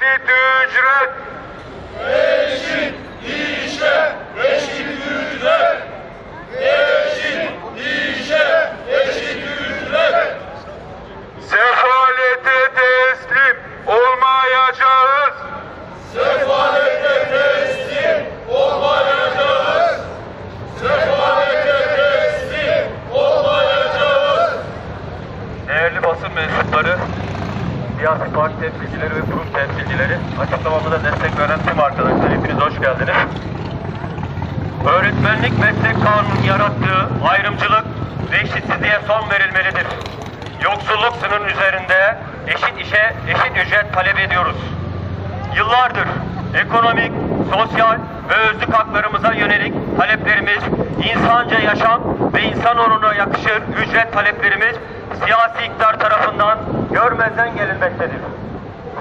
eşit ücret. Eşit işe eşit ücret. Eşit işe eşit ücret. Sefalete teslim olmayacağız. Sefalete teslim olmayacağız. Sefalete teslim olmayacağız. Değerli basın mensupları, siyasi parti temsilcileri ve kurum temsilcileri, açıklamamıza destek veren tüm arkadaşlar hepiniz hoş geldiniz. Öğretmenlik meslek kanunun yarattığı ayrımcılık ve eşitsizliğe son verilmelidir. Yoksulluk sınırının üzerinde eşit işe eşit ücret talep ediyoruz. Yıllardır ekonomik, sosyal ve özlük haklarımıza yönelik taleplerimiz, insanca yaşam ve insan onuruna yakışır ücret taleplerimiz siyasi iktidar tarafından görmezden gelinmektedir.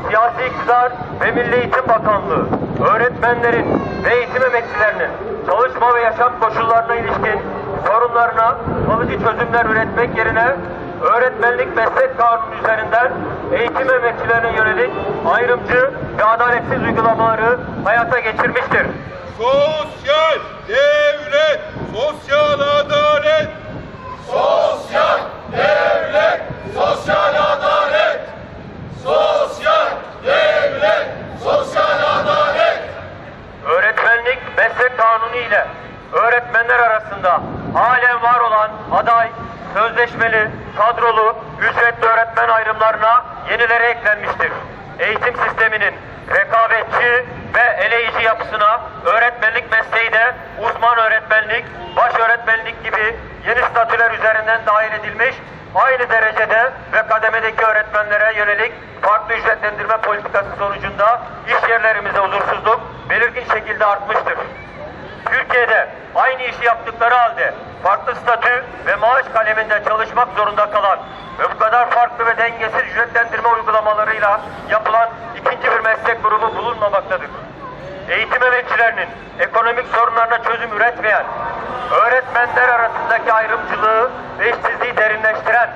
Siyasi iktidar ve Milli Eğitim Bakanlığı, öğretmenlerin ve eğitim emekçilerinin çalışma ve yaşam koşullarına ilişkin sorunlarına kalıcı çözümler üretmek yerine öğretmenlik meslek kanunu üzerinden eğitim emekçilerine yönelik ayrımcı ve adaletsiz uygulamaları hayata geçirmiştir. Sosyal devlet, sosyal adalet. Sosyal devlet, sosyal adalet. Sosyal devlet, sosyal adalet. Öğretmenlik meslek kanunu ile öğretmenler arasında halen var olan aday, sözleşmeli, kadrolu, ücretli öğretmen ayrımlarına yenileri eklenmiştir. Eğitim sisteminin rekabetçi ve eleyici yapısına öğretmenlik mesleği de uzman öğretmenlik, baş öğretmenlik gibi yeni statüler üzerinden dahil edilmiş, aynı derecede ve kademedeki öğretmenlere yönelik farklı ücretlendirme politikası sonucunda iş yerlerimizde huzursuzluk belirgin şekilde artmıştır. Türkiye'de aynı işi yaptıkları halde farklı statü ve maaş kaleminde çalışmak zorunda kalan ve bu kadar farklı ve dengesiz ücretlendirme uygulamalarıyla yapılan ikinci bir meslek grubu bulunmamaktadır. Eğitim emekçilerinin ekonomik sorunlarına çözüm üretmeyen, öğretmenler arasındaki ayrımcılığı ve işsizliği derinleştiren,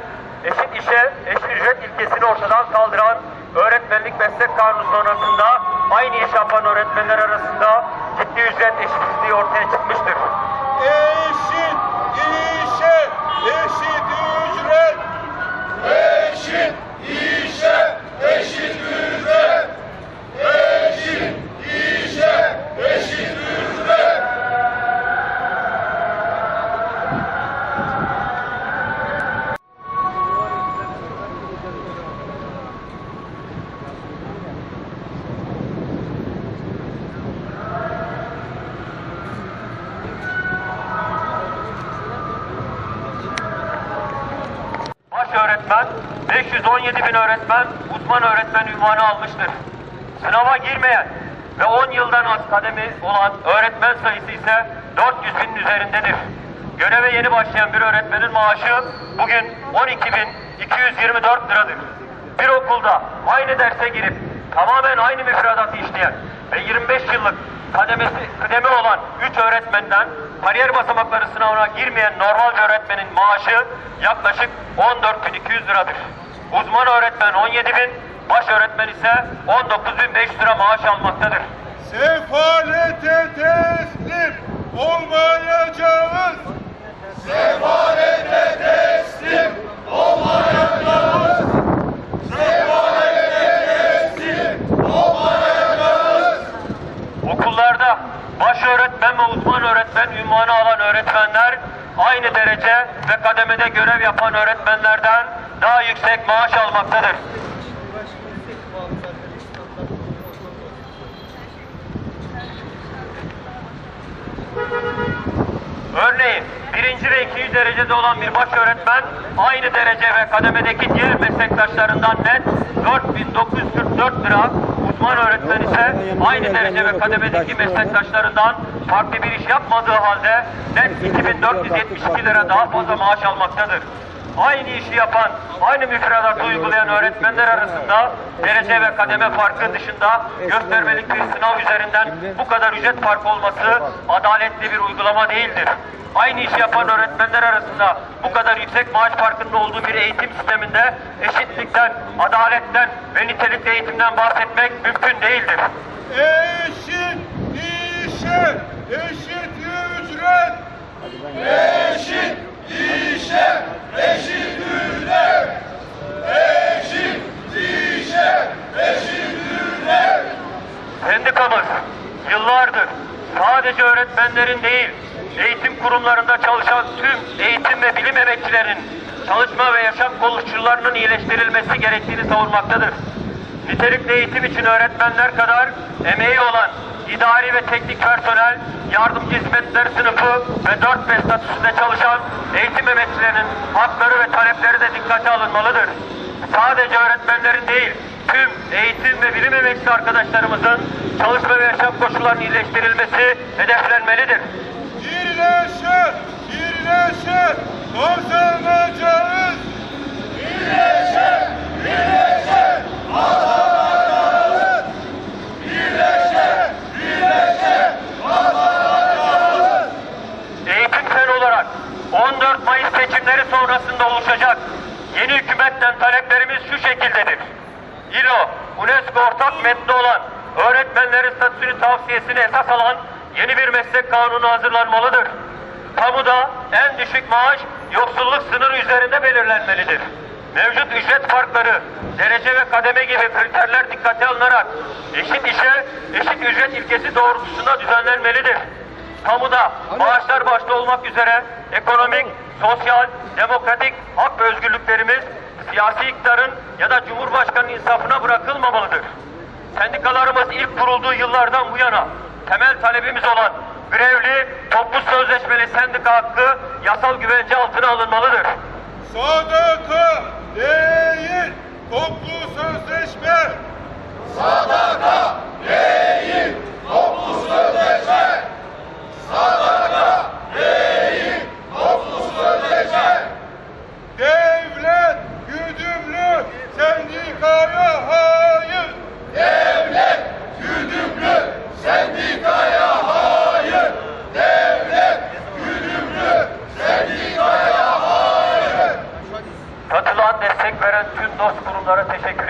eşit işe eşit ücret ilkesini ortadan kaldıran öğretmenlik meslek kanunu sonrasında aynı iş yapan öğretmenler arasında ciddi ücret eşitsizliği ortaya çıkmıştır. Eşit öğretmen 517 bin öğretmen uzman öğretmen ünvanı almıştır. Sınava girmeyen ve 10 yıldan az kademi olan öğretmen sayısı ise 400 binin üzerindedir. Göreve yeni başlayan bir öğretmenin maaşı bugün 12.224 liradır. Bir okulda aynı derse girip tamamen aynı müfredatı işleyen ve 25 yıllık kademesi, kıdemi olan 3 öğretmenden kariyer basamakları sınavına girmeyen normal bir öğretmenin maaşı yaklaşık 14.200 liradır. Uzman öğretmen 17.000, baş öğretmen ise 19.500 lira maaş almaktadır. Sefalete teslim olmayacağız. Sefalete teslim olmayacağız. Sefalete teslim olmayacağız. Okullarda baş öğretmen ve uzman öğretmen ünvanı alan öğretmenler aynı derece ve kademede görev yapan öğretmenlerden daha yüksek maaş almaktadır. Örneğin birinci ve ikinci derecede olan bir baş öğretmen aynı derece ve kademedeki diğer meslektaşlarından net 4944 lira, uzman öğretmen ise aynı derece ve kademedeki meslektaşlarından farklı bir iş yapmadığı halde net 2472 lira daha fazla maaş almaktadır. Aynı işi yapan, aynı müfredatı uygulayan öğretmenler arasında derece ve kademe farkı dışında göstermelik bir sınav üzerinden bu kadar ücret farkı olması adaletli bir uygulama değildir. Aynı işi yapan öğretmenler arasında bu kadar yüksek maaş farkının olduğu bir eğitim sisteminde eşitlikten, adaletten ve nitelikli eğitimden bahsetmek mümkün değildir. Eşit işe eşit ücret. Eşit işe eşit ücret. Eşit işe eşit ücret. Sendikamız yıllardır sadece öğretmenlerin değil, eğitim kurumlarında çalışan tüm eğitim ve bilim emekçilerinin çalışma ve yaşam koşullarının iyileştirilmesi gerektiğini savunmaktadır. Nitelikli eğitim için öğretmenler kadar emeği olan idari ve teknik personel, yardımcı hizmetler sınıfı ve 4-5 statüsünde çalışan eğitim emekçilerinin hakları ve talepleri de dikkate alınmalıdır. Sadece öğretmenlerin değil, tüm eğitim ve bilim emekçisi arkadaşlarımızın çalışma ve yaşam koşullarının iyileştirilmesi hedeflenmelidir. Birleşe birleşe kazanacağız. Birleşe, birleşe şekildedir. İLO, UNESCO ortak metni olan öğretmenlerin statüsünü tavsiyesini esas alan yeni bir meslek kanunu hazırlanmalıdır. Kamuda en düşük maaş yoksulluk sınırı üzerinde belirlenmelidir. Mevcut ücret farkları, derece ve kademe gibi kriterler dikkate alınarak eşit işe eşit ücret ilkesi doğrultusunda düzenlenmelidir. Kamuda maaşlar başta olmak üzere ekonomik, sosyal, demokratik hak ve özgürlüklerimiz siyasi iktidarın ya da Cumhurbaşkanı insafına bırakılmamalıdır. Sendikalarımız ilk kurulduğu yıllardan bu yana temel talebimiz olan grevli, toplu sözleşmeli sendika hakkı yasal güvence altına alınmalıdır. Sadaka değil toplu sözleşme. Sadaka değil, toplu sözleşme. Sadaka değil, toplu sözleşme. Devlet güdümlü sendikaya hayır. Devlet güdümlü sendikaya hayır. Devlet güdümlü sendikaya hayır. Katılan destek veren tüm dost kurumlara teşekkür